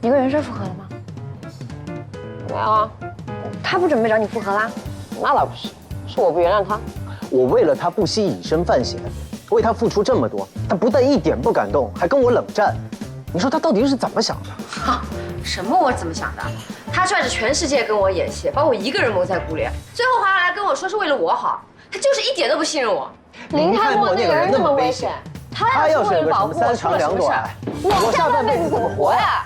你跟袁帅复合了吗？没有啊，他不准备找你复合啦？那倒不是，是我不原谅他。我为了他不惜以身犯险，为他付出这么多，他不但一点不感动，还跟我冷战。你说他到底是怎么想的？哈，什么我怎么想的？他拽着全世界跟我演戏，把我一个人蒙在鼓里，最后还要来跟我说是为了我好，他就是一点都不信任我。林泰墨那个人那么危险，他要是有个什么三长两短，我下半辈子怎么活呀？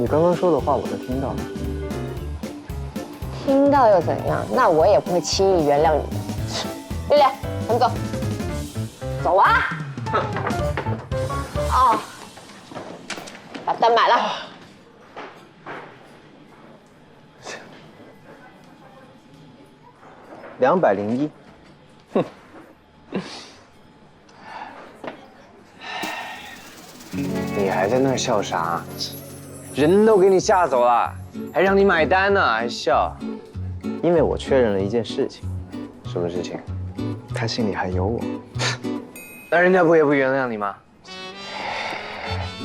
你刚刚说的话我都听到了。听到又怎样？那我也不会轻易原谅你的。丽丽，我们走。走啊！哦，把单买了。两百零一，哼。你还在那儿笑啥？人都给你吓走了，还让你买单呢，还笑？因为我确认了一件事情，什么事情？他心里还有我。那人家不也不原谅你吗？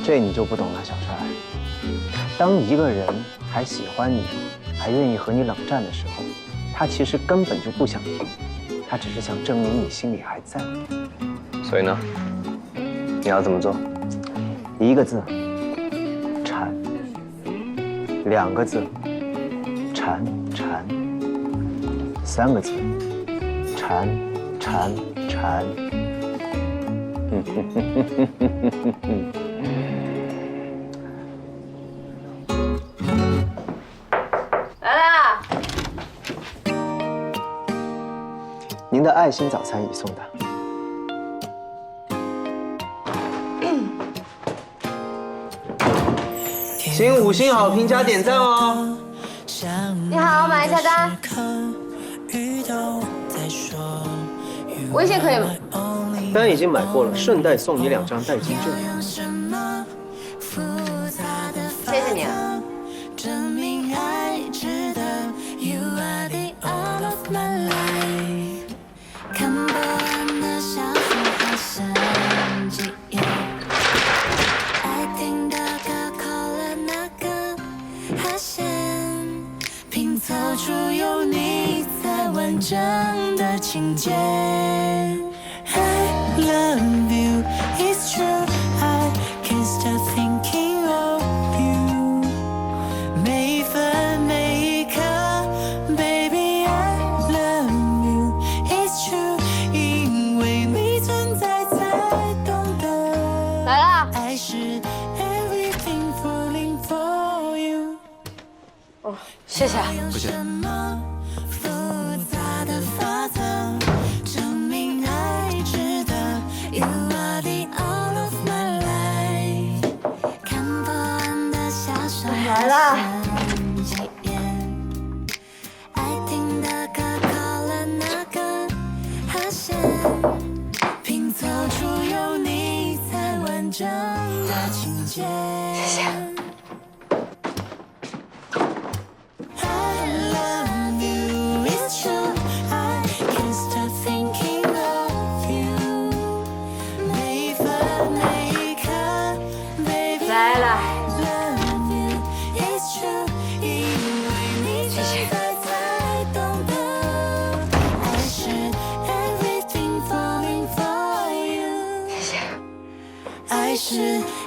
这你就不懂了，小帅。当一个人还喜欢你，还愿意和你冷战的时候，他其实根本就不想听，他只是想证明你心里还在。所以呢，你要怎么做？一个字，缠；两个字，缠缠；三个字，缠缠缠。哼哼哼哼哼哼哼来啦！您的爱心早餐已送达。请五星好评加点赞哦！你好，马上下单。微信可以吗？单已经买过了，顺带送你两张代金券。谢谢你啊。拼凑出有你在完整的情节。I love you, it's true. Of my life。看不完的小说来了哪个和弦？拼凑出有你才完整的情节。谢谢。是始。